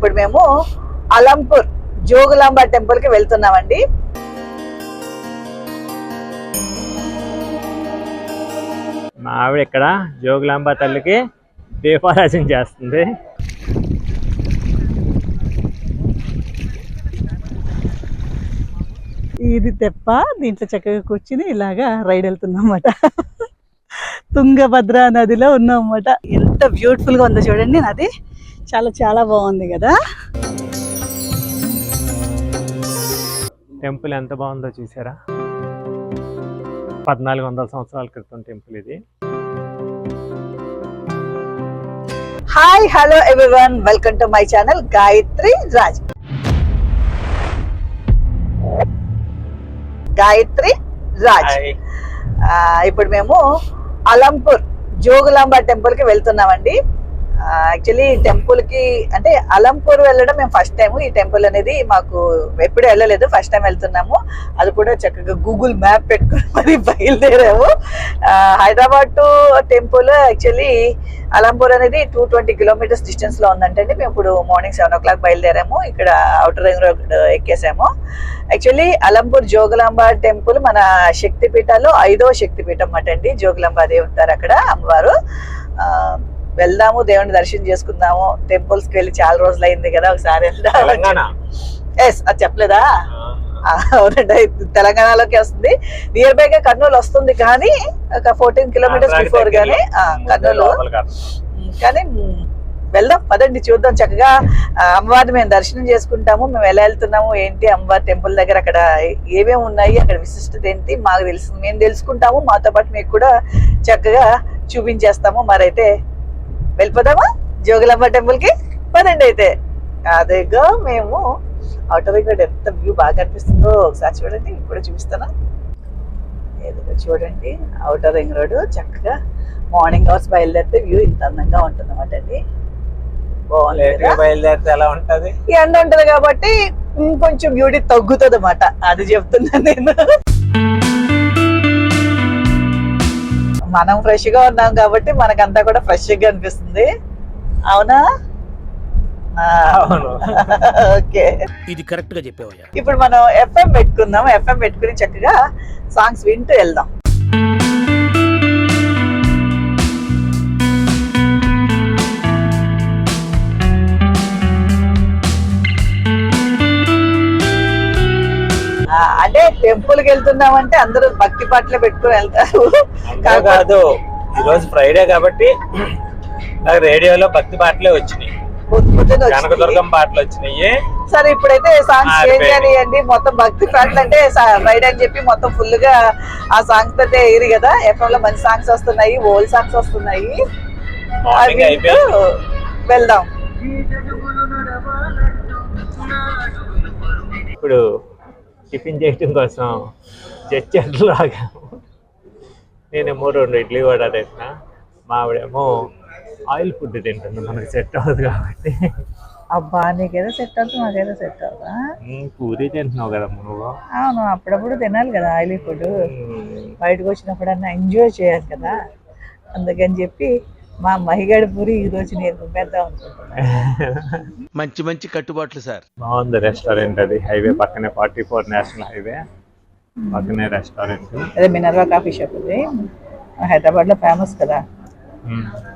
ఇప్పుడు మేము అలంపూర్ జోగులాంబ టెంపుల్కి వెళ్తున్నామండి. మా ఆవిడ ఇక్కడ జోగులాంబ తల్లికి దీపారాజన చేస్తుంది. ఇది తెప్ప దీంట్లో చక్కగా కూర్చుని ఇలాగా రైడ్ వెళ్తున్నాం అన్నమాట తుంగభద్ర నదిలో ఉన్నాం అన్నమాట ఎంత బ్యూటిఫుల్గా ఉందో చూడండి నది. చాలా చాలా బాగుంది కదా? టెంపుల్ ఎంత బాగుందో చూసారా? పద్నాలుగు వందల సంవత్సరాల క్రితం టెంపుల్ ఇది. Hi hello everyone welcome to my channel Gayatri Raj Gayatri Raj ఇప్పుడు మేము అలంపూర్ జోగులాంబ టెంపుల్కి వెళ్తున్నామండి. యాక్చువల్లీ టెంపుల్కి అంటే అలంపూర్ వెళ్ళడం మేము ఫస్ట్ టైం ఈ టెంపుల్ అనేది మాకు ఎప్పుడు వెళ్ళలేదు. ఫస్ట్ టైం వెళ్తున్నాము. అది కూడా చక్కగా గూగుల్ మ్యాప్ పెట్టుకుని మరి బయలుదేరాము. Hyderabad to temple actually Alampur అనేది టూ ట్వంటీ కిలోమీటర్స్ డిస్టెన్స్లో ఉందంటే మేము ఇప్పుడు మార్నింగ్ సెవెన్ ఓ క్లాక్ బయలుదేరాము. ఇక్కడ అవుటర్ రింగ్ రోడ్ ఎక్కేసాము. యాక్చువల్లీ అలంపూర్ జోగులాంబ టెంపుల్ మన శక్తిపీఠాలు ఐదో శక్తిపీఠం అటండి. జోగులాంబ దేవి ఉంటారు అక్కడ అమ్మవారు. వెళ్దాము దేవుని దర్శనం చేసుకుందాము. టెంపుల్స్కి వెళ్ళి చాలా రోజులు అయింది కదా ఒకసారి తెలంగాణ? ఎస్ అది చెప్పలేదా? అవునండి తెలంగాణలోకి వస్తుంది. నియర్ బై గా కర్నూలు వస్తుంది కానీ ఒక ఫోర్టీన్ కిలోమీటర్స్ బిఫోర్ గానీ. కర్నూలు. కానీ వెళ్దాం పదండి చూద్దాం. చక్కగా అమ్మవారిని మేము దర్శనం చేసుకుంటాము. మేము ఎలా వెళ్తున్నాము ఏంటి అమ్మవారి టెంపుల్ దగ్గర అక్కడ ఏమేమి ఉన్నాయి అక్కడ విశిష్టత ఏంటి మాకు తెలుసు మేము తెలుసుకుంటాము. మాతో పాటు మీకు కూడా చక్కగా చూపించేస్తాము. మరైతే వెళ్ళిపోదామా? జోగులమ్మ టెంపుల్కి పదండి అయితే. అదేగా మేము అవుటర్ రింగ్ రోడ్ ఎంత వ్యూ బాగా కనిపిస్తుందో ఒకసారి చూడండి. ఇప్పుడు చూపిస్తాను? ఏదో చూడండి. అవుటర్ రింగ్ రోడ్ చక్కగా మార్నింగ్ అవర్స్ బయలుదేరితే వ్యూ ఇంత అందంగా ఉంటుంది అనమాట అండి? బయలుదేరితే ఎలా ఉంటది? ఎండ ఉంటది కాబట్టి ఇంకొంచెం బ్యూటీ తగ్గుతుంది అనమాట అది చెప్తున్నాను నేను. మనం ఫ్రెష్గా ఉన్నాం కాబట్టి మనకంతా కూడా ఫ్రెష్గా అనిపిస్తుంది. అవునా. ఓకే. ఇది కరెక్ట్గా చెప్పావయ్యా. ఇప్పుడు మనం ఎఫ్ఎం పెట్టుకుందాం. ఎఫ్ఎం పెట్టుకుని చక్కగా సాంగ్స్ వింటూ వెళ్దాం. అంటే టెంపుల్కి వెళ్తున్నాం అంటే అందరూ భక్తి పాటలు పెట్టుకుని వెళ్తారు. కాదు ఈ రోజు ఫ్రైడే కాబట్టి నాకు రేడియోలో భక్తి పాటలే వచ్చినాయి. కనకదుర్గం పాటలు వచ్చినాయి. సరే ఇప్పుడైతే సాంగ్స్ చేంజ్. చేయండి. మొత్తం భక్తి పాటలు అంటే ఫ్రైడే అని చెప్పి మొత్తం ఫుల్గా ఆ సాంగ్స్ తోటే ఎయిరి కదా. ఎఫ్ఎం లో మంచి సాంగ్స్ వస్తున్నాయి ఓల్డ్ సాంగ్స్ వస్తున్నాయి. వెళ్దాం. ఇప్పుడు టిఫిన్ చేయడం కోసం చర్చలు లాగా. నేనేమో రెండు ఇడ్లీ వడ తింటున్నా మా ఆవిడేమో ఆయిల్ ఫుడ్ తింటుంది మనకి సెట్ అవ్వదు కాబట్టి. అబ్బా నీకేదో సెట్ అవుతుంది నాకేదో సెట్ అవుతా? పూరి తింటున్నావు కదా నువ్వు? అవును అప్పుడప్పుడు తినాలి కదా ఆయిలీ ఫుడ్. బయటకు వచ్చినప్పుడన్నా ఎంజాయ్ చేయాలి కదా. అందుకని చెప్పి మా మహిగడ పూరి ఈ రోజు నేను పెద్దాం అనుకుంటున్నాను. మంచి మంచి కట్టుబాట్లు సార్. బాగుంది రెస్టారెంట్ అది. హైవే పక్కనే ఫార్టీ ఫోర్ నేషనల్ హైవే. పక్కనే రెస్టారెంట్. అదే మినర్వా కాఫీ షాప్ ఇది హైదరాబాద్లో ఫేమస్ కదా.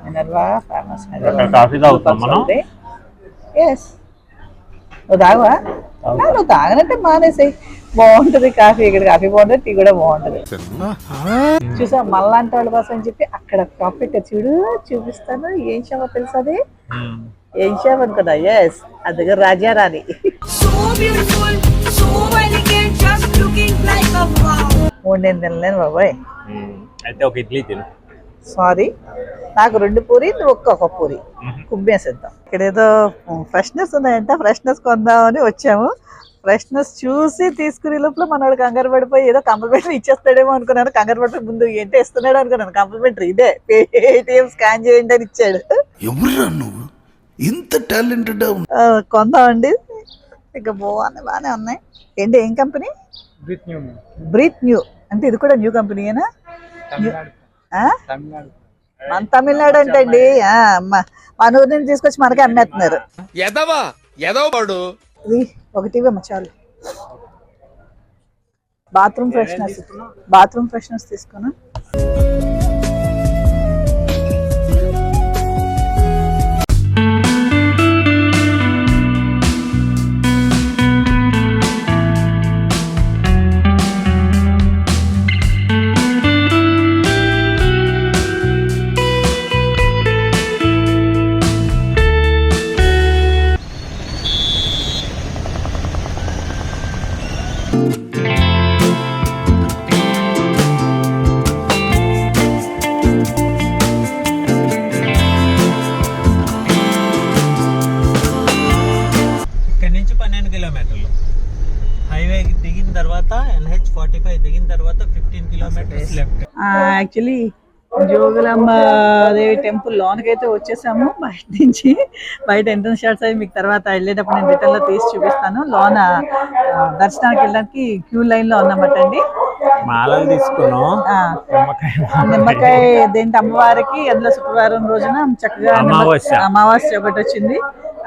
మినర్వా ఫేమస్ కాఫీ తాగుతాం మనం? ఎస్ నువ్వు తాగవా? నువ్వు తాగనంటే మానేసాయి. బాగుంటది కాఫీ ఇక్కడ కాఫీ బాగుంటుంది టీ కూడా బాగుంటది. చూసా మళ్ళాంటి వాళ్ళ కోసం అని చెప్పి అక్కడ పెట్టారు చూడు చూపిస్తాను. ఏం షాప్ తెలుసా అది? ఏం షాప్ అనుకున్నా? ఎస్ అది దగ్గర రాజారాణి. మూడు నేను తినలేను బాబాయ్. అయితే ఒక ఇడ్లీ తిను. సారీ నాకు రెండు పూరి నువ్వు ఒక్కొక్క పూరి. కుమ్మేసేద్దాం. ఇక్కడ ఏదో ఫ్రెష్నెస్ ఉన్నాయంట. ఫ్రెష్నెస్ కొందామని వచ్చాము. ఫ్రెష్నెస్ చూసి తీసుకునే లోపల మనోడు కంగారు పడిపోయి ఏదో కంప్లిమెంటరీ ఇచ్చేస్తాడేమో అనుకున్నాను. కంగారు పడిపోయి ముందు ఏంటో ఇస్తున్నాడు అనుకున్నాను. కంప్లిమెంటరీ ఇదే. పేటిఎం స్కాన్ చేయండి అని ఇచ్చాడు. ఎవరురా నువ్వు? ఇంత టాలెంటెడ్ కొందామండి. ఇక బాగున్నాయి బాగానే ఉన్నాయి. ఏంటి ఏం కంపెనీ? బ్రీత్ న్యూ అంటే ఇది కూడా న్యూ కంపెనీయేనా? ఆ? మన తమిళనాడు అంటే అండి మన ఊరి నుంచి తీసుకొచ్చి మనకే అమ్మేస్తున్నారు. ఒకటి ఇవ్వమ్మ చాలు. Bathroom fresheners. బాత్రూమ్ ఫ్రెషనర్స్ తీసుకున్నా. దిగిన తర్వాత ఎన్హెచ్ ఫార్టీ ఫైవ్ దిగిన తర్వాత fifteen kilometres left actually Jogulamba Devi temple లోనికి అయితే వచ్చేసాము. బయట నుంచి బయట ఎంట్రన్స్ షాట్స్ అవి మీకు తర్వాత వెళ్ళేటప్పుడు నేను రిటర్న్లో తీసి చూపిస్తాను. లోన దర్శనానికి వెళ్ళడానికి క్యూ లైన్లో ఉన్నామట అండి మాలలు తీసుకున్నాం. నిమ్మకాయ దేంటి అమ్మవారికి అందులో శుక్రవారం రోజున చక్కగా అమావాస్య. ఒకటి వచ్చింది.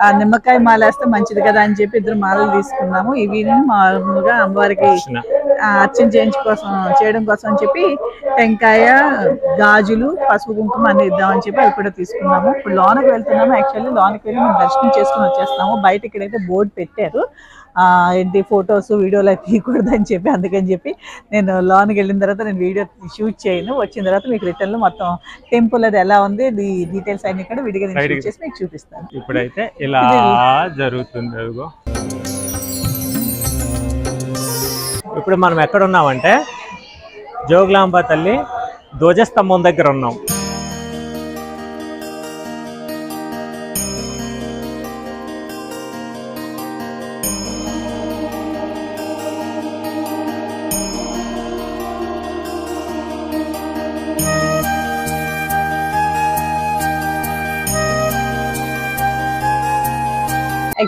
నిమ్మకాయ మాల వేస్తే మంచిది కదా అని చెప్పి ఇద్దరు మాలలు తీసుకున్నాము. ఇవి మామూలుగా అమ్మవారికి అర్చన. ఆ, అర్చన చేయించు కోసం చేయడం కోసం అని చెప్పి టెంకాయ గాజులు పసుపు కుంకుమ అన్ని ఇద్దామని చెప్పి అవి కూడా తీసుకున్నాము. ఇప్పుడు లోనకి వెళ్తున్నాము. యాక్చువల్లీ లోనకి వెళ్ళి మేము దర్శనం చేసుకుని వచ్చేస్తాము బయట ఇక్కడైతే బోర్డు పెట్టారు. ఏంటి ఫొటోస్ వీడియోలు అవి తీయకూడదు అని చెప్పి అందుకని చెప్పి నేను లోనికి వెళ్ళిన తర్వాత నేను వీడియో షూట్ చేయను. వచ్చిన తర్వాత మీకు రిటర్న్లో మొత్తం టెంపుల్ అది ఎలా ఉంది డీటెయిల్స్ అన్ని కూడా షూట్ చేసి మీకు చూపిస్తాను. ఇప్పుడైతే ఇలా జరుగుతుంది ఇప్పుడు మనం ఎక్కడ ఉన్నామంటే జోగులాంబ తల్లి ధ్వజస్తంభం దగ్గర ఉన్నాం.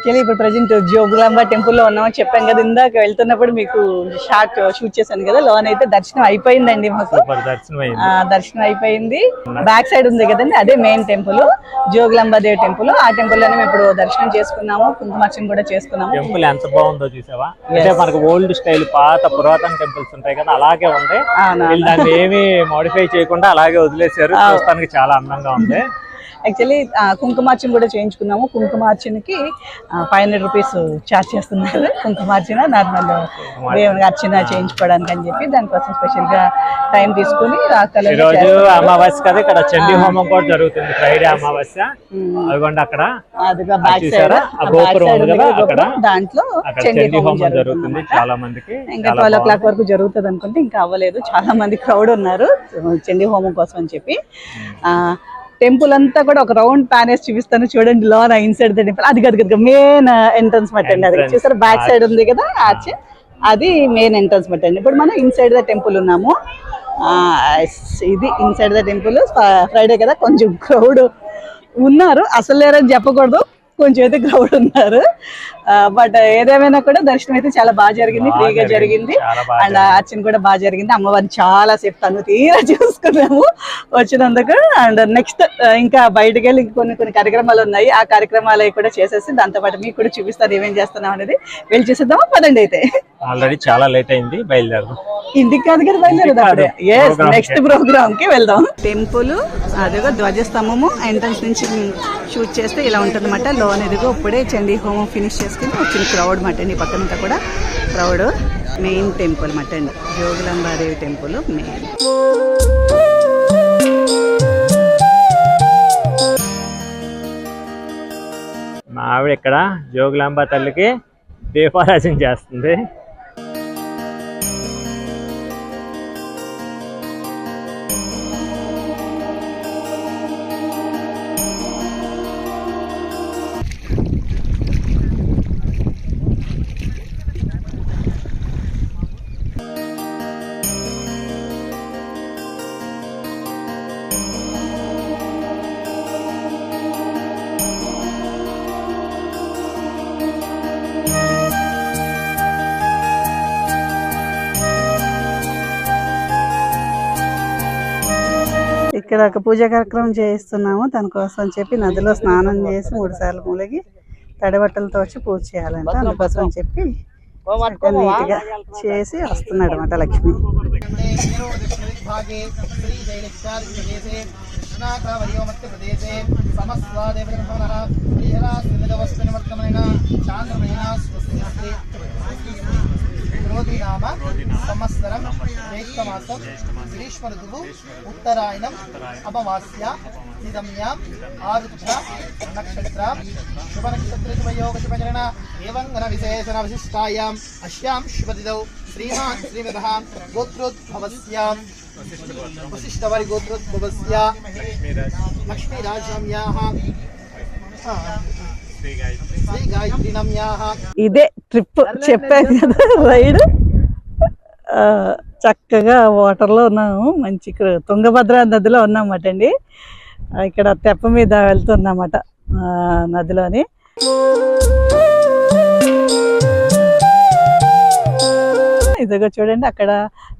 యాక్చువల్లీ ఇప్పుడు ప్రజెంట్ జోగులాంబ టెంపుల్లో ఉన్నామని చెప్పాం కదా ఇందాక వెళ్తున్నప్పుడు మీకు షార్ట్ షూట్ చేశాను కదా లోన్ అయితే దర్శనం అయిపోయిందండి మాకు. దర్శనం ఆ, అయింది దర్శనం అయిపోయింది. బ్యాక్ సైడ్ ఉంది కదండి అదే main temple Jogulamba Devi temple ఆ టెంపుల్లోనే మేము ఇప్పుడు దర్శనం చేసుకున్నాము కుంకుమార్చన కూడా చేసుకున్నాము. టెంపుల్ ఎంత బాగుందో చూసావా? అంటే మనకు ఓల్డ్ స్టైల్ పాత పురాతన టెంపుల్స్ ఉంటాయి కదా అలాగే ఉంది. దాన్ని ఏమి మోడిఫై చేయకుండా అలాగే వదిలేశారు. చూస్తానికి చాలా అందంగా ఉంది. యాక్చువల్లీ కుంకుమార్చన కూడా చేయించుకున్నాము. కుంకుమార్చనకి ఫైవ్ హండ్రెడ్ రూపీస్ ఛార్జ్ చేస్తున్నారు. కుంకుమార్చన నార్మల్ దేవునికి అర్చన చేయించుకోవడానికి అని చెప్పి దానికోసం స్పెషల్గా టైం తీసుకుని రోజు అమావాస్య కదా ఇక్కడ చండీ హోమం కూడా జరుగుతుంది. ఫ్రైడే అమావాస్య. అదిగోండి అక్కడ? దాంట్లో చండీ హోమం జరుగుతుంది. చాలా మందికి ఇంకా ట్వెల్వ్ ఓ క్లాక్. వరకు జరుగుతుంది అనుకుంటే ఇంకా అవ్వలేదు. చాలా మంది క్రౌడ్ ఉన్నారు. చండీ హోమం కోసం అని చెప్పి. టెంపుల్ అంతా కూడా ఒక రౌండ్ ప్యాన్ వేసి చూపిస్తాను చూడండి లోన ఇన్సైడ్ ద టెంపుల్. అది కదా మెయిన్ ఎంట్రన్స్ మట్టండి అది. చూసారు బ్యాక్ సైడ్ ఉంది కదా ఆర్చ్ అది మెయిన్ ఎంట్రన్స్ మట్టండి ఇప్పుడు మనం ఇన్సైడ్ ద టెంపుల్ ఉన్నాము. ఇది ఇన్సైడ్ ద టెంపుల్. ఫ్రైడే కదా కొంచెం క్రౌడ్ ఉన్నారు. అసలు లేరని చెప్పకూడదు. కొంచెం అయితే క్రౌడ్ ఉన్నారు. బట్ ఏదేమైనా కూడా దర్శనం అయితే చాలా బాగా జరిగింది ఫ్రీగా జరిగింది, అండ్ అర్చన కూడా బాగా జరిగింది. అమ్మవారిని చాలా సేపు తను తీరా చూసుకున్నాము వచ్చినందుకు. అండ్ నెక్స్ట్ ఇంకా బయటకు వెళ్ళి కొన్ని కొన్ని కార్యక్రమాలు ఉన్నాయి. ఆ కార్యక్రమాలు కూడా చేసేసి దాంతో పాటు మీకు కూడా చూపిస్తారు ఏమేం చేస్తున్నాం అనేది. వెళ్ళి చూసేద్దామా? పదండి అయితే. ఆల్రెడీ చాలా లేట్ అయింది. బయలుదేరదు. ఇంటికి కాదు కదా బయలుదేరదు program నెక్స్ట్. ప్రోగ్రామ్కి వెళ్దాం. టెంపుల్ అదిగో ధ్వజస్తంభము ఎంట్రన్స్ నుంచి షూట్ చేస్తే ఇలా ఉంటుందన్నమాట. లోన్ ఎదుగో ఇప్పుడే చండీ హోమం ఫినిష్ చేసుకుని వచ్చిన క్రౌడ్ మటన్. ఈ పక్కన కూడా క్రౌడ్ మెయిన్ టెంపుల్ మటన్. జోగులంబాదేవి టెంపుల్ మెయిన్ మా ఆవిడ ఇక్కడ జోగులాంబ తల్లికి దీపారాజన చేస్తుంది. ఇక్కడ ఒక పూజ కార్యక్రమం చేయిస్తున్నాము. దానికోసం చెప్పి నదిలో స్నానం చేసి మూడు సార్లు ములిగి తడిబట్టలతో వచ్చి పూజ చేయాలంట. అందుకోసం చెప్పి నీట్గా చేసి వస్తున్నాడు అనమాట లక్ష్మి. చాంద్రమైన క్రోధి నామ సంవత్సరం జ్యేష్ఠమాసం గ్రీష్మ ఋతువు ఉత్తరాయణం అమవాస్య నిదమ్యాం ఆరుద్ర నక్షత్ర శుభ నక్షత్రశుభయోగశుభచరణ ఏవంగన విశేషణ విశిష్టాయాం అశ్యాం శుభదిదౌ శ్రీమాన్ శ్రీమదః గోత్రోద్భవస్యాం వశిష్ఠవరి గోత్రోద్భవస్య లక్ష్మీరాజామ్యాः ఇదే ట్రిప్ చెప్పాను కదా రైడ్ ఆ, చక్కగా వాటర్లో ఉన్నాము మంచి తుంగభద్ర నదిలో ఉన్నామట అండి. ఇక్కడ తెప్ప మీద వెళ్తున్నమాట ఆ, నదిలోని. ఇదిగో చూడండి అక్కడ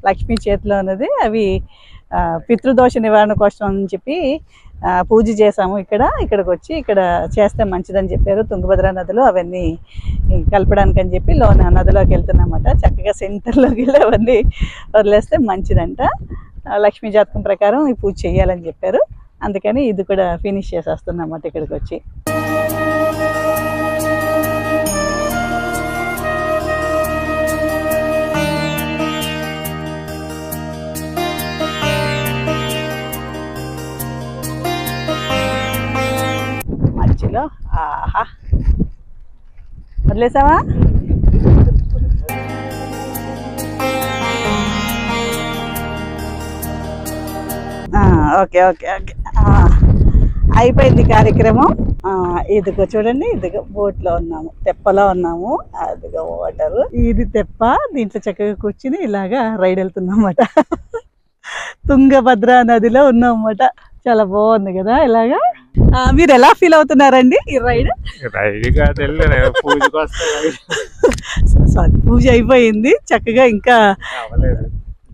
లక్ష్మీ చేతిలో ఉన్నది. అవి ఆ, పితృదోష నివారణ కోసం అని చెప్పి పూజ చేసాము ఇక్కడ ఇక్కడికి వచ్చి ఇక్కడ చేస్తే మంచిదని చెప్పారు. తుంగభద్ర నదిలో అవన్నీ కలపడానికి అని చెప్పి లోన నదిలోకి వెళ్తున్నామట. చక్కగా సెంటర్లోకి వెళ్ళి అవన్నీ వదిలేస్తే మంచిదంట. లక్ష్మీ జాతకం ప్రకారం ఈ పూజ చేయాలని చెప్పారు. అందుకని ఇది కూడా ఫినిష్ చేసేస్తున్నామట ఇక్కడికి వచ్చి వదిలేసావా? Okay okay okay. అయిపోయింది కార్యక్రమం. ఇదిగో చూడండి ఇదిగో బోట్లో ఉన్నాము తెప్పలో ఉన్నాము. అదిగో వాటర్. ఇది తెప్ప దీంట్లో చక్కగా కూర్చుని ఇలాగా రైడ్ వెళ్తున్నామట. తుంగభద్ర నదిలో ఉన్నామన్నమాట చాలా బాగుంది కదా ఇలాగా? మీరు ఎలా ఫీల్ అవుతున్నారండి ఈ రైడ్? రైడ్ కాదు సారీ పూజ అయిపోయింది చక్కగా ఇంకా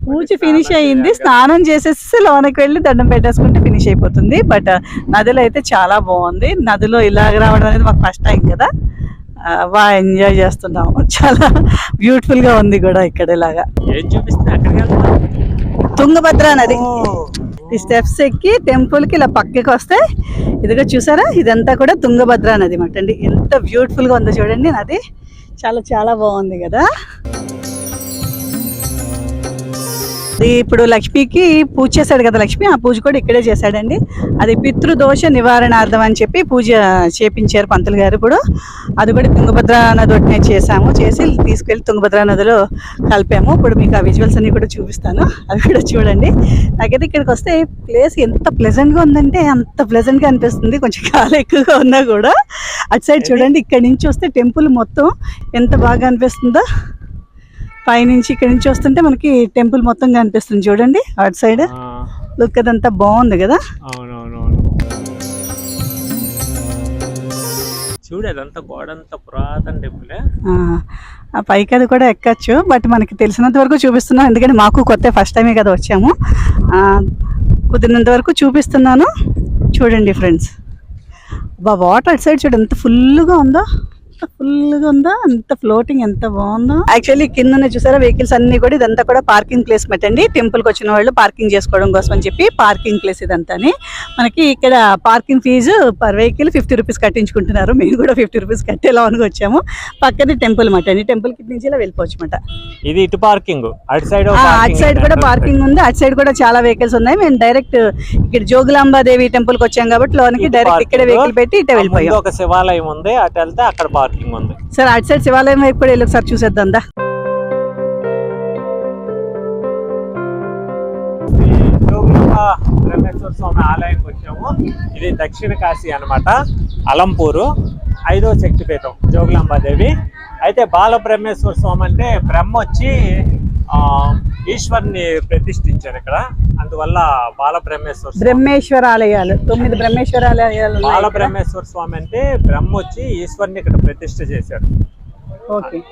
పూజ ఫినిష్ అయ్యింది స్నానం చేసేసి లోనకి వెళ్ళి దండం పెట్టేసుకుంటే ఫినిష్ అయిపోతుంది బట్ నదిలో అయితే చాలా బాగుంది నదిలో ఇలాగ రావడం అనేది మాకు ఫస్ట్ టైం కదా బాగా ఎంజాయ్ చేస్తున్నాము చాలా బ్యూటిఫుల్గా ఉంది కూడా ఇక్కడ ఇలాగా. తుంగభద్ర నది. ఈ స్టెప్స్ ఎక్కి టెంపుల్కి ఇలా పక్కకి వస్తే ఇదిగో చూసారా? ఇదంతా కూడా తుంగభద్ర నది మాట అండి ఎంత బ్యూటిఫుల్గా ఉందో చూడండి నది. చాలా చాలా బాగుంది కదా? ఇప్పుడు లక్ష్మికి పూజ చేశాడు కదా లక్ష్మి ఆ పూజ కూడా ఇక్కడే చేశాడండి. అది పితృదోష నివారణార్థం అని చెప్పి పూజ చేపించారు పంతులు గారు ఇప్పుడు అది కూడా తుంగభద్ర నది చేసాము చేసి తీసుకెళ్ళి తుంగభద్ర నదిలో కలిపాము. ఇప్పుడు మీకు ఆ విజువల్స్ అన్ని కూడా చూపిస్తాను. అవి కూడా చూడండి. నాకైతే ఇక్కడికి వస్తే ప్లేస్ ఎంత pleasant గా ఉందంటే అంత pleasant గా అనిపిస్తుంది. కొంచెం కాలు ఎక్కువగా ఉన్నా కూడా. అటు సైడ్ చూడండి ఇక్కడ నుంచి వస్తే టెంపుల్ మొత్తం ఎంత బాగా అనిపిస్తుందో. పైనుంచి ఇక్కడ నుంచి వస్తుంటే మనకి టెంపుల్ మొత్తం కనిపిస్తుంది చూడండి. అటు సైడ్. లుక్ అదంతా బాగుంది కదా? గోడంతా పురాతన టెంపులే. ఆ, పైకి అది కూడా ఎక్కచ్చు బట్ మనకి తెలిసినంత వరకు చూపిస్తున్నాం. ఎందుకంటే మాకు కొత్త ఫస్ట్ టైమే కదా వచ్చాము. కుదిరినంత వరకు చూపిస్తున్నాను. చూడండి ఫ్రెండ్స్ బా వాటర్ అటు సైడ్ చూడు ఎంత ఫుల్గా ఉందో. ఎంత ఫుల్గా ఉందో? అంత ఫ్లోటింగ్ ఎంత బాగుందో? యాక్చువల్లీ కింద చూసారా? వెహికల్స్ అన్ని కూడా ఇదంతా కూడా పార్కింగ్ ప్లేస్ పెట్టండి టెంపుల్కి వచ్చిన వాళ్ళు పార్కింగ్ చేసుకోవడం కోసం అని చెప్పి పార్కింగ్ ప్లేస్ ఇదంతాని. మనకి ఇక్కడ parking fee per vehicle fifty rupees కట్టించుకుంటున్నారు. మేము కూడా ఫిఫ్టీ రూపీస్ కట్టేలా అని వచ్చాము. పక్కనే టెంపుల్ మాట. అండి టెంపుల్కి నుంచి ఇలా వెళ్ళిపోవచ్చు అనమాట ఇది ఇటు పార్కింగ్. అటు సైడ్ అటు సైడ్ కూడా పార్కింగ్ ఉంది. అటు సైడ్ కూడా చాలా వెహికల్స్ ఉన్నాయి. మేము డైరెక్ట్ ఇక్కడ జోగులాంబాదేవి టెంపుల్కి వచ్చాం కాబట్టి లోనికి డైరెక్ట్ ఇక్కడే వెహికల్ పెట్టి ఇటే వెళ్ళిపోయాం. ఒక శివాలయం ఉంది. అటు వెళ్తే అక్కడ పార్కింగ్ ఉంది. సార్ అటు సైడ్ శివాలయం వైపు కూడా వెళ్ళి ఒకసారి చూసేద్దాం బ్రహ్మేశ్వర స్వామి ఆలయానికి వచ్చాము. ఇది దక్షిణ కాశీ అన్నమాట అలంపూరు. ఐదో శక్తిపీఠం జోగులాంబాదేవి. అయితే బాల బ్రహ్మేశ్వర స్వామి అంటే బ్రహ్మ వచ్చి ఆ, ఈశ్వరుని ప్రతిష్ఠించారు ఇక్కడ. అందువల్ల బాల బ్రహ్మేశ్వర ఆలయాలు తొమ్మిది బ్రహ్మేశ్వర ఆలయాలు ఉన్నాయి బాల ఇక్కడ. బ్రహ్మేశ్వర స్వామి అంటే బ్రహ్మ వచ్చి ఈశ్వరుని ఇక్కడ ప్రతిష్ఠ ఓకే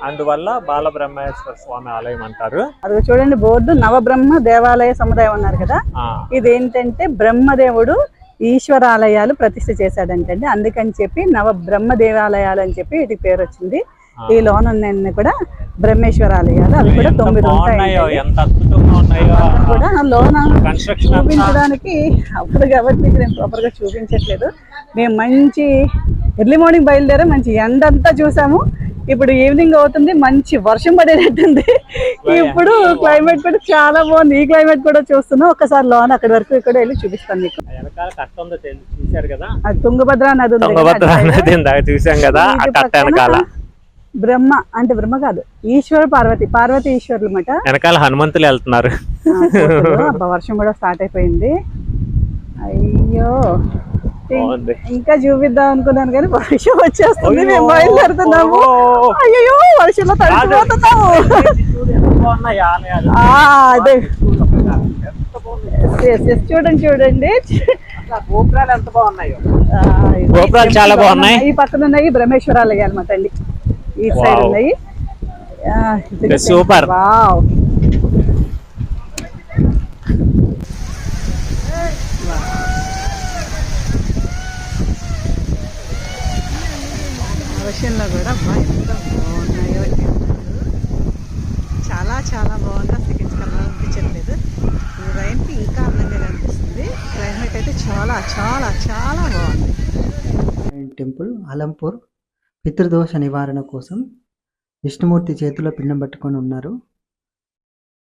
అందువల్ల బాల బ్రహ్మేశ్వర స్వామి ఆలయం అంటారు. అది చూడండి బోర్డు నవబ్రహ్మ దేవాలయ సముదాయం అన్నారు కదా? ఇదేంటంటే బ్రహ్మదేవుడు ఈశ్వరాలయాలు ప్రతిష్ఠ చేశాడంటండి. అందుకని చెప్పి నవ బ్రహ్మ దేవాలయాలు అని చెప్పి వీటికి పేరు వచ్చింది. ఈ లోన్ ఉన్న కూడా బ్రహ్మేశ్వరాలయాలు. అవి కూడా తొమ్మిది ఉంటాయి కూడా లోన చూపించడానికి అప్పుడు కాబట్టి మీకు నేను ప్రాపర్గా చూపించట్లేదు. మేము మంచి ఎర్లీ మార్నింగ్ బయలుదేరా మంచి ఎండ అంతా చూసాము. ఇప్పుడు ఈవినింగ్ అవుతుంది మంచి వర్షం పడేటట్టుంది. ఇప్పుడు క్లైమేట్ కూడా చాలా బాగుంది. ఈ క్లైమేట్ కూడా చూస్తున్నాం. ఒకసారి లోన్ అక్కడి వరకు ఇక్కడ వెళ్ళి చూపిస్తాను మీకు. తుంగభద్ర నది తుంగభద్ర ఇందాక చూసాం కదా బ్రహ్మ అంటే బ్రహ్మ కాదు ఈశ్వర పార్వతి పార్వతి ఈశ్వరులు అన్నమాట వెనకాల హనుమంతులు వెళ్తున్నారు. వర్షం కూడా స్టార్ట్ అయిపోయింది. అయ్యో. ఇంకా చూపిద్దాం అనుకున్నాను కానీ వర్షం వచ్చేస్తుంది. మేము బయలుదేరుతున్నాము. అయ్యో వర్షంలో. ఆ, అదే చూడండి చూడండి గోపురాలు ఎంత బాగున్నాయో గోపురాలు చాలా బాగున్నాయి. ఈ పక్కన ఉన్నాయి బ్రహ్మేశ్వరాలయ అనమాట అండి ఈ సైడ్. ఉన్నాయి super. వావ్ వర్షంలో కూడా బాగా ఎంత బాగున్నాయో చాలా చాలా బాగుంది. అసలు ఇక్కడ అనిపించట్లేదు. ఈ రైన్కి ఇంకా అందంగా కనిపిస్తుంది క్లైమేట్ అయితే చాలా చాలా చాలా బాగుంది. టెంపుల్ అలంపూర్ పితృదోష నివారణ కోసం విష్ణుమూర్తి చేతిలో పిండం పట్టుకొని ఉన్నారు.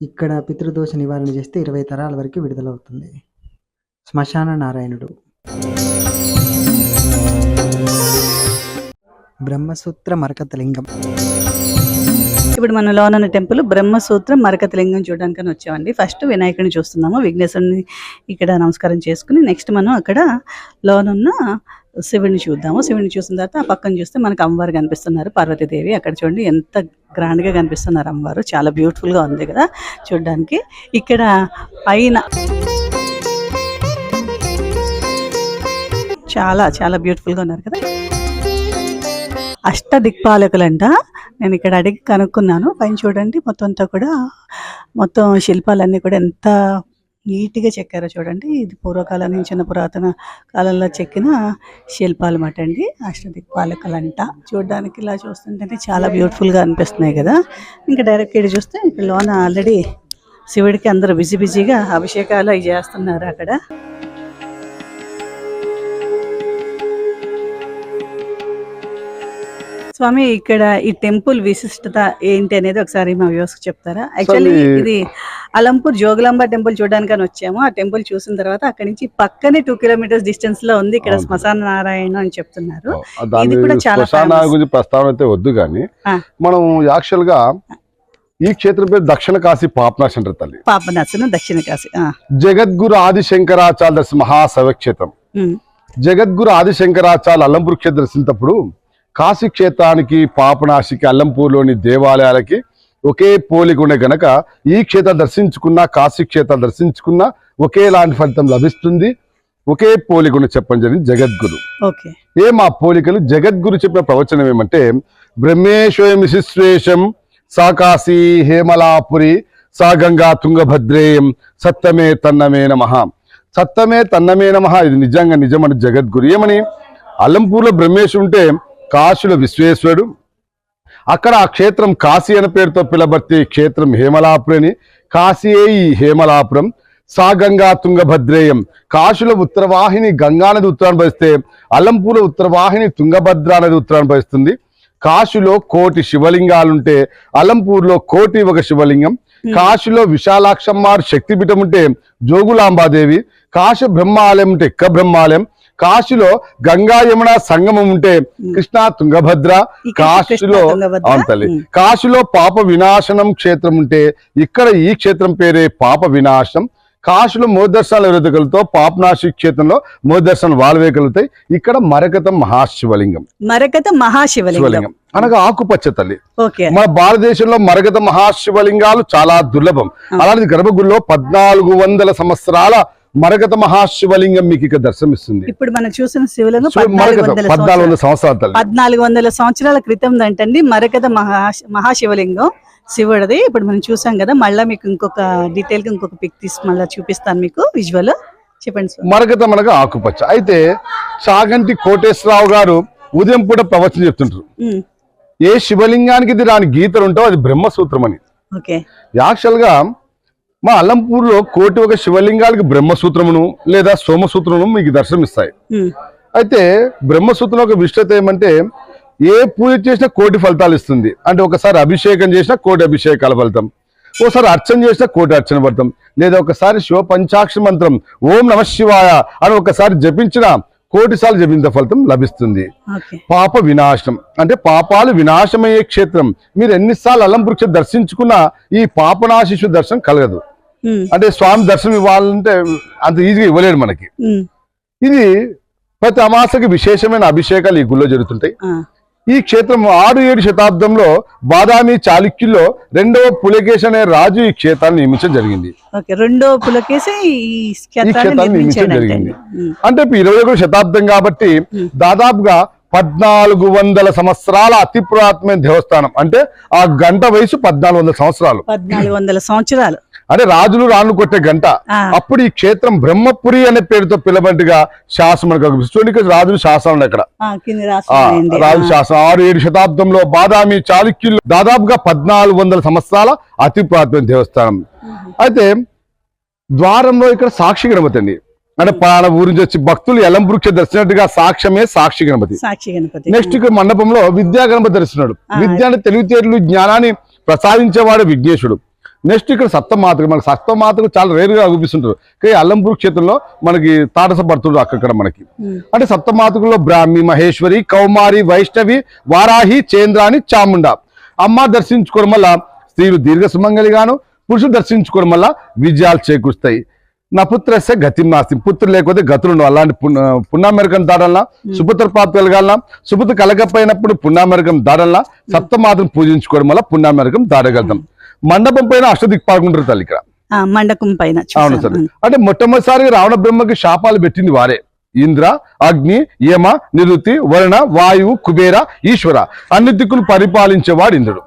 ఇక్కడ పితృదోష నివారణ చేస్తే ఇరవై తరాల వరకు విడుదలవుతుంది. శ్మశాన నారాయణుడు. బ్రహ్మసూత్ర మరకతలింగం ఇప్పుడు మన లోనన్న టెంపుల్ బ్రహ్మసూత్రం మరకతలింగం చూడడానికి వచ్చామండి. ఫస్ట్ వినాయకుడిని చూస్తున్నాము. విఘ్నేశ్వరుని ఇక్కడ నమస్కారం చేసుకుని నెక్స్ట్ మనం అక్కడ లోనున్న శివుడిని చూద్దాము. శివుడిని చూసిన తర్వాత ఆ పక్కన చూస్తే మనకు అమ్మవారు కనిపిస్తున్నారు. పార్వతీదేవి అక్కడ చూడండి ఎంత గ్రాండ్గా కనిపిస్తున్నారు అమ్మవారు. చాలా బ్యూటిఫుల్గా ఉంది కదా చూడడానికి. ఇక్కడ పైన చాలా చాలా బ్యూటిఫుల్గా ఉన్నారు కదా. అష్ట దిక్పాలకులంట. నేను ఇక్కడ అడిగి కనుక్కున్నాను. పైన చూడండి మొత్తం అంతా కూడా మొత్తం శిల్పాలన్నీ కూడా ఎంత నీట్గా చెక్కారో చూడండి. ఇది పూర్వకాలం నుంచి పురాతన కాలంలో చెక్కిన శిల్పాలు మాట అండి అష్టదిక్పాలకులంట చూడడానికి ఇలా చూస్తుంటే చాలా బ్యూటిఫుల్గా అనిపిస్తున్నాయి కదా. ఇంకా డైరెక్ట్ ఇక్కడ చూస్తే ఇక్కడ లోన ఆల్రెడీ శివుడికి అందరూ బిజీ బిజీగా అభిషేకాలు అవి చేస్తున్నారు అక్కడ. స్వామి ఇక్కడ ఈ టెంపుల్ విశిష్టత ఏంటి అనేది ఒకసారి మా వ్యూస్ చెప్తారా? యాక్చువల్లీ ఇది అలంపూర్ జోగులాంబ టెంపుల్ చూడడానికి అని వచ్చాము. ఆ టెంపుల్ చూసిన తర్వాత అక్కడి నుంచి పక్కనే టూ కిలోమీటర్స్ డిస్టెన్స్లో ఉంది ఇక్కడ. శ్మశాన నారాయణ అని చెప్తున్నారు. కూడా చాలా. గురించి ప్రస్తావన అయితే వద్దు కానీ. మనం యాక్చువల్గా ఈ క్షేత్రం పేరు దక్షిణ కాశీ పాపనాశ్ అంటారు తల్లి. పాపనాశనం దక్షిణ కాశీ జగద్గురు ఆదిశంకరాచార్య మహాశైవ క్షేత్రం జగద్గురు ఆదిశంకరాచార్య అల్లంపూర్ క్షేత్రం దర్శించినప్పుడు కాశీ క్షేత్రానికి పాపనాశికి అల్లంపూర్లోని దేవాలయాలకి ఒకే పోలిక ఉండే గనక ఈ క్షేత్రం దర్శించుకున్న కాశీ క్షేత్రం దర్శించుకున్న ఒకేలాంటి ఫలితం లభిస్తుంది. ఒకే పోలిక ఉండే చెప్పడం జరిగింది జగద్గురు. ఓకే. ఏ మా పోలికలు? జగద్గురు చెప్పిన ప్రవచనం ఏమంటే బ్రహ్మేశ్వరం విశిశ్వేశం సా కాశీ హేమలాపురి సా గంగా తుంగభద్రేయం సత్తమే తన్నమే నమ. సత్తమే తన్నమే నమ ఇది నిజంగా నిజమని జగద్గురు. ఏమని? అల్లంపూర్లో బ్రహ్మేశ్వరుడు ఉంటే కాశీలో విశ్వేశ్వరుడు. అక్కడ ఆ క్షేత్రం కాశీ అనే పేరుతో పిలబర్తే క్షేత్రం హేమలాపురి అని కాశీయే ఈ హేమలాపురం? సా గంగా తుంగభద్రేయం. కాశీలో ఉత్తరవాహిని గంగా నది ఉత్తరాన్ని భరిస్తే అల్లంపూర్లో ఉత్తరవాహిని తుంగభద్ర నది ఉత్తరాన్ని భరిస్తుంది కాశీలో కోటి శివలింగాలుంటే అలంపూర్లో కోటి ఒక శివలింగం. కాశీలో విశాలాక్షమ్మారు శక్తిపీఠం ఉంటే జోగులాంబాదేవి. కాశీ బ్రహ్మాలయం ఉంటే ఎక్క బ్రహ్మాలయం. కాశీలో గంగా యమున సంగమం ఉంటే కృష్ణా తుంగభద్ర కాశీలో. అవును. కాశీలో పాప వినాశనం క్షేత్రం ఉంటే ఇక్కడ ఈ క్షేత్రం పేరే పాప వినాశనం. కాశీలో మోదర్శనాలు ఎవరైతే కలుగుతాయో పాపనాశి క్షేత్రంలో మోదర్శనాలు వాళ్ళవే కలుగుతాయి ఇక్కడ మరకతం మహాశివలింగం. మరకత మహాశివలింగం. శివలింగం. అనగా ఆకుపచ్చ తల్లి. ఓకే. మన భారతదేశంలో మరగత మహాశివలింగాలు చాలా దుర్లభం. అలాంటి గర్భగుడిలో పద్నాలుగు వందల సంవత్సరాల మరగత మహాశివలింగం మీకు ఇక్కడ దర్శనమిస్తుంది. ఇప్పుడు మనం చూసిన శివలింగం పద్నాలుగు మరగత వందల సంవత్సరాలు. పద్నాలుగు వందల సంవత్సరాల క్రితం అంటండి మరకత మహా మహాశివలింగం శివుడిది. ఇప్పుడు మనం చూసాం కదా మళ్ళీ మీకు ఇంకొక డీటెయిల్గా ఇంకొక పిక్ తీసి మళ్ళీ చూపిస్తాను మీకు విజువల్ చెప్పండి స్వామి. మరకత మనకు ఆకుపచ్చ. అయితే చాగంటి కోటేశ్వరరావు గారు ఉదయం పూట ప్రవచనం చెప్తుంటారు. ఏ శివలింగానికి ఇది రాని గీతలు ఉంటావు అది బ్రహ్మసూత్రం అని. ఓకే. యాక్చువల్గా మా అల్లంపూర్లో కోటి ఒక శివలింగాలకి బ్రహ్మసూత్రమును లేదా సోమసూత్రమును మీకు దర్శనం ఇస్తాయి ఉమ్, అయితే బ్రహ్మసూత్రం ఒక విశిష్టత ఏమంటే ఏ పూజ చేసినా కోటి ఫలితాలు ఇస్తుంది. అంటే ఒకసారి అభిషేకం చేసినా కోటి అభిషేకాల ఫలితం. ఒకసారి అర్చన చేసినా కోటి అర్చన ఫలితం. లేదా ఒకసారి శివ పంచాక్షర మంత్రం ఓం నమ శివాయ అని ఒకసారి జపించిన కోటి సార్లు జపించిన ఫలితం లభిస్తుంది. పాప వినాశనం. అంటే పాపాలు వినాశమయ్యే క్షేత్రం. మీరు ఎన్నిసార్లు అల్లంపూర్ క్షేత్రం దర్శించుకున్నా ఈ పాపనాశిషు దర్శనం కలగదు. అంటే స్వామి దర్శనం ఇవ్వాలంటే అంత ఈజీగా ఇవ్వలేడు మనకి. ఇది ప్రతి అమాసకి విశేషమైన అభిషేకాలు ఈ గుళ్ళో జరుగుతుంటాయి. ఈ క్షేత్రం ఆరు ఏడు శతాబ్దంలో బాదామి చాళుక్యుల్లో రెండవ పులకేశ్ అనే రాజు ఈ క్షేత్రాన్ని నిర్మించడం జరిగింది. ఈ క్షేత్రాన్ని నిర్మించాడు జరిగింది. అంటే ఇరవై ఒకటి శతాబ్దం కాబట్టి దాదాపుగా పద్నాలుగు వందల సంవత్సరాల అతి పురాతనమైన దేవస్థానం. అంటే ఆ గంట వయసు పద్నాలుగు వందల సంవత్సరాలు. పద్నాలుగు వందల సంవత్సరాలు. అంటే రాజులు రాళ్ళు కొట్టే గంట. అప్పుడు ఈ క్షేత్రం బ్రహ్మపురి అనే పేరుతో పిలబడిగా శాసనం. చూడండి రాజుల శాసనం ఇక్కడ. రాజు శాసనం. ఆరు ఏడు శతాబ్దంలో బాదామి చాళుక్యులు దాదాపుగా పద్నాలుగు వందల సంవత్సరాల అతి పురాతన దేవస్థానం అయితే ద్వారంలో ఇక్కడ సాక్షి గణపతి అండి అంటే పలానా ఊరి నుంచి వచ్చి భక్తులు ఎలంబృక్ష దర్శనట్టుగా సాక్ష్యమే సాక్షి గణపతి. సాక్షి గణపతి. నెక్స్ట్ ఇక్కడ మండపంలో విద్యా గణపతి దర్శనాడు. విద్య అంటే తెలివితేటలు జ్ఞానాన్ని ప్రసాదించేవాడు విఘ్నేశుడు. నెక్స్ట్ ఇక్కడ సప్తమాతకు మనకి సప్తమాతకు చాలా రేర్గా చూపిస్తుంటారు. కానీ అల్లంపూర్ క్షేత్రంలో మనకి తాటసపడుతుండ్రు అక్కడ మనకి. అంటే సప్తమాతకుల్లో బ్రాహ్మి మహేశ్వరి కౌమారి వైష్ణవి వారాహి చేంద్రాని చాముండ. అమ్మ దర్శించుకోవడం వల్ల స్త్రీలు దీర్ఘ సుమంగలిగాను పురుషులు దర్శించుకోవడం వల్ల విజయాలు చేకూరుస్తాయి. నా పుత్రస్య గతి నాస్తి. పుత్రులు లేకపోతే గతులు ఉండవు. అలాంటి పున్న పున్నామెరకం దాడల్లా సుపుత్ర ప్రాప్తి కలగాలన్నా సుపుత్ర కలగపోయినప్పుడు పున్నామెరకం దాడల్లా సప్తమాతను పూజించుకోవడం వల్ల పున్నామెరకం దాడగలుగుతాం మండపం పైన అష్టదిక్పాలకుంటారు తల్లి ఇక్కడ. మండపం పైన అవును. సార్. అంటే మొట్టమొదటిసారిగా రావణ బ్రహ్మకి శాపాలు పెట్టింది వారే. ఇంద్ర అగ్ని యమ నిరుతి వరుణ వాయువు కుబేర ఈశ్వర. అన్ని దిక్కులు పరిపాలించేవాడు ఇంద్రుడు.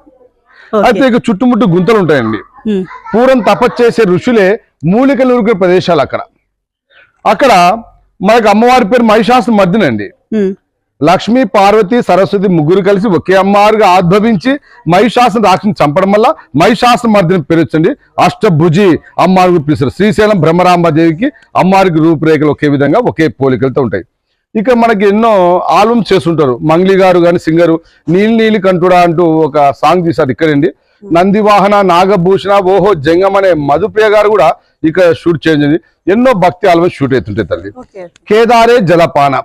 అయితే ఇక చుట్టుముట్టు గుంతలు ఉంటాయండి. పూర్వం తపస్సు చేసే ఋషులే మూలికలు ఉరికే ప్రదేశాలు అక్కడ. అక్కడ మనకు అమ్మవారి పేరు మహిషాసు మర్దినండి ఉమ్, లక్ష్మి పార్వతి సరస్వతి ముగ్గురు కలిసి ఒకే అమ్మవారుగా ఆద్భవించి మహిషాసును రాక్షని చంపడం వల్ల మహిషాసు మర్దిని వచ్చింది అష్టభుజి అమ్మవారికి పిలుస్తారు. శ్రీశైలం బ్రహ్మరాంబదేవికి అమ్మవారికి రూపురేఖలు ఒకే విధంగా ఒకే పోలికలతో ఉంటాయి. ఇక మనకి ఎన్నో ఆల్బమ్స్ చేస్తుంటారు. మంగ్లీ గారు కానీ సింగరు నీలి నీలి కంటుడా అంటూ ఒక సాంగ్ తీశారు ఇక్కడండి. నందివాహన నాగభూషణ ఓహో జంగం అనే మధుప్రియ గారు కూడా ఇక్కడ షూట్ చేయండి ఎన్నో భక్తి ఆల్బమ్స్ షూట్ అవుతుంటాయి తల్లి. కేదారే జలపాన.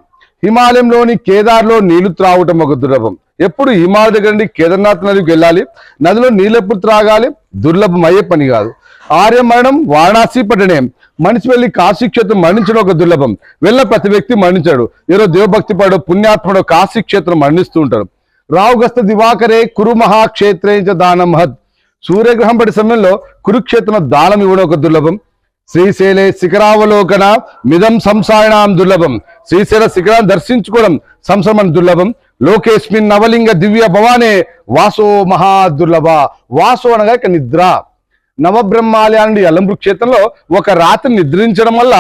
హిమాలయంలోని కేదార్లో నీళ్ళు త్రాగటం ఒక దుర్లభం. ఎప్పుడు హిమాలయ దగ్గర నుండి కేదార్నాథ్ నదికి వెళ్ళాలి? నదిలో నీళ్ళు ఎప్పుడు త్రాగాలి? దుర్లభం అయ్యే పని కాదు. ఆర్య మరణం వారణాసి పట్టణే. మనిషి వెళ్ళి కాశీ క్షేత్రం మరణించడం ఒక దుర్లభం. వెళ్ళ ప్రతి వ్యక్తి మరణించాడు. ఏదో దేవభక్తి పడో పుణ్యాత్ముడు కాశీ క్షేత్రం మరణిస్తూ ఉంటారు రావుగస్త దివాకరే కురు మహాక్షేత్రేంచ దానం మహద్ సూర్యగ్రహం పడి సమయంలో కురుక్షేత్రం దానం ఇవ్వడం ఒక దుర్లభం. శ్రీశైలే శిఖరావలోకన మిదం సంసాయనాం దుర్లభం. శ్రీశైల శిఖరాన్ని దర్శించుకోవడం సంశ్రమం దుర్లభం. లోకేస్మిన్ నవలింగ దివ్య భవానే వాసో మహా దుర్లభ వాసో అనగా ఇక నిద్ర. నవబ్రహ్మాలయాన్ని అలంబు క్షేత్రంలో ఒక రాత్రి నిద్రించడం వల్ల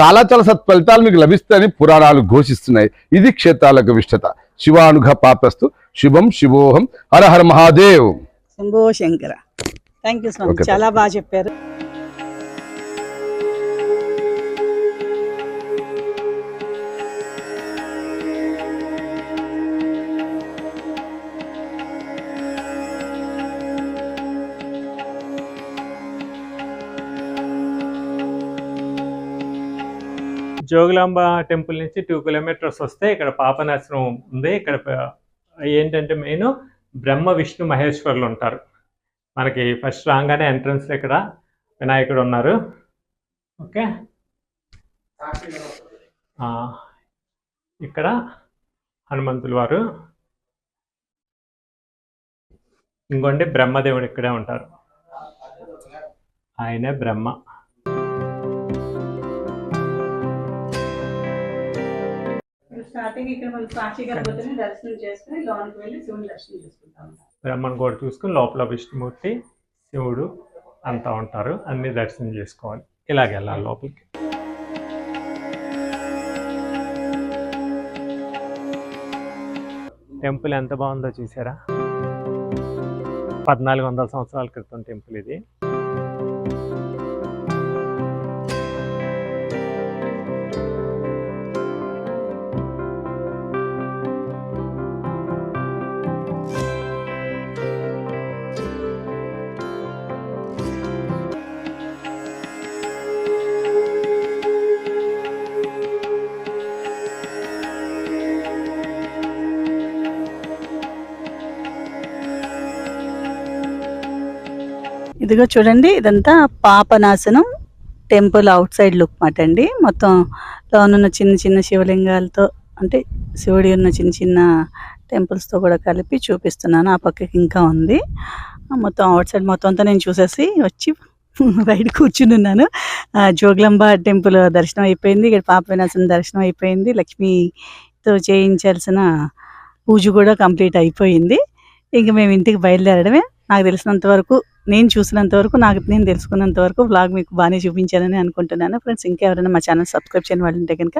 చాలా చాలా సత్ఫలితాలు మీకు లభిస్తాయని పురాణాలు ఘోషిస్తున్నాయి. ఇది క్షేత్రాలకు విష్టత శివానుఘ పాపస్తు. శుభం శివోహం. హర హర మహాదేవ్. శంభో శంకర. Thank you. చాలా బాగా చెప్పారు. జోగులాంబ టెంపుల్ నుంచి టూ కిలోమీటర్స్ వస్తే ఇక్కడ పాపనాశనం ఉంది. ఇక్కడ ఏంటంటే మెయిన్ బ్రహ్మ విష్ణు మహేశ్వరులు ఉంటారు. మనకి ఫస్ట్ రాగానే ఎంట్రన్స్ ఇక్కడ వినాయకుడు ఉన్నారు. ఓకే? ఇక్కడ హనుమంతులు వారు. ఇంకోండి బ్రహ్మదేవుడు ఇక్కడే ఉంటారు. ఆయనే బ్రహ్మ. స్టార్టింగ్ ఇక్కడ మనం గణపతిని దర్శనం చేసుకుని లోనికి వెళ్ళి శివుని దర్శనం చేసుకుంటాం. బ్రహ్మను కూడా చూసుకుని లోపల విష్ణుమూర్తి శివుడు అంతా ఉంటారు. అన్ని దర్శనం చేసుకోవాలి. ఇలాగే వెళ్ళాలి లోపలికి. టెంపుల్ ఎంత బాగుందో చూసారా? పద్నాలుగు వందల సంవత్సరాల క్రితం టెంపుల్ ఇది. ఇదిగో చూడండి ఇదంతా Papanasanam temple outside look మాట అండి. మొత్తం లోనున్న చిన్న చిన్న శివలింగాలతో అంటే శివుడి ఉన్న చిన్న చిన్న టెంపుల్స్తో కూడా కలిపి చూపిస్తున్నాను. ఆ పక్కకి ఇంకా ఉంది. మొత్తం అవుట్ సైడ్ మొత్తం అంతా నేను చూసేసి వచ్చి బయట కూర్చుని ఉన్నాను. ఆ, జోగులాంబ టెంపుల్ దర్శనం అయిపోయింది. ఇక్కడ పాప వినాశనం దర్శనం అయిపోయింది. లక్ష్మితో చేయించాల్సిన పూజ కూడా కంప్లీట్ అయిపోయింది. ఇంక మేము ఇంటికి బయలుదేరడమే. నాకు తెలిసినంత వరకు నేను చూసినంత వరకు నాకు నేను తెలుసుకున్నంత వరకు బ్లాగ్ మీకు బాగానే చూపించానని అనుకుంటున్నాను. ఫ్రెండ్స్ ఇంకెవరైనా మా ఛానల్ సబ్స్క్రైబ్ చేయని వాళ్ళు ఉంటే కనుక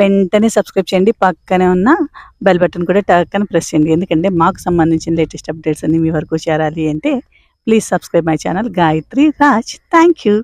వెంటనే సబ్స్క్రైబ్ చేయండి. పక్కనే ఉన్న బెల్ బటన్ కూడా టక్కన ప్రెస్ చేయండి. ఎందుకంటే మాకు సంబంధించిన లేటెస్ట్ అప్డేట్స్ అన్ని మీ వరకు చేరాలి అంటే please subscribe my channel Gayatri Raj. Thank you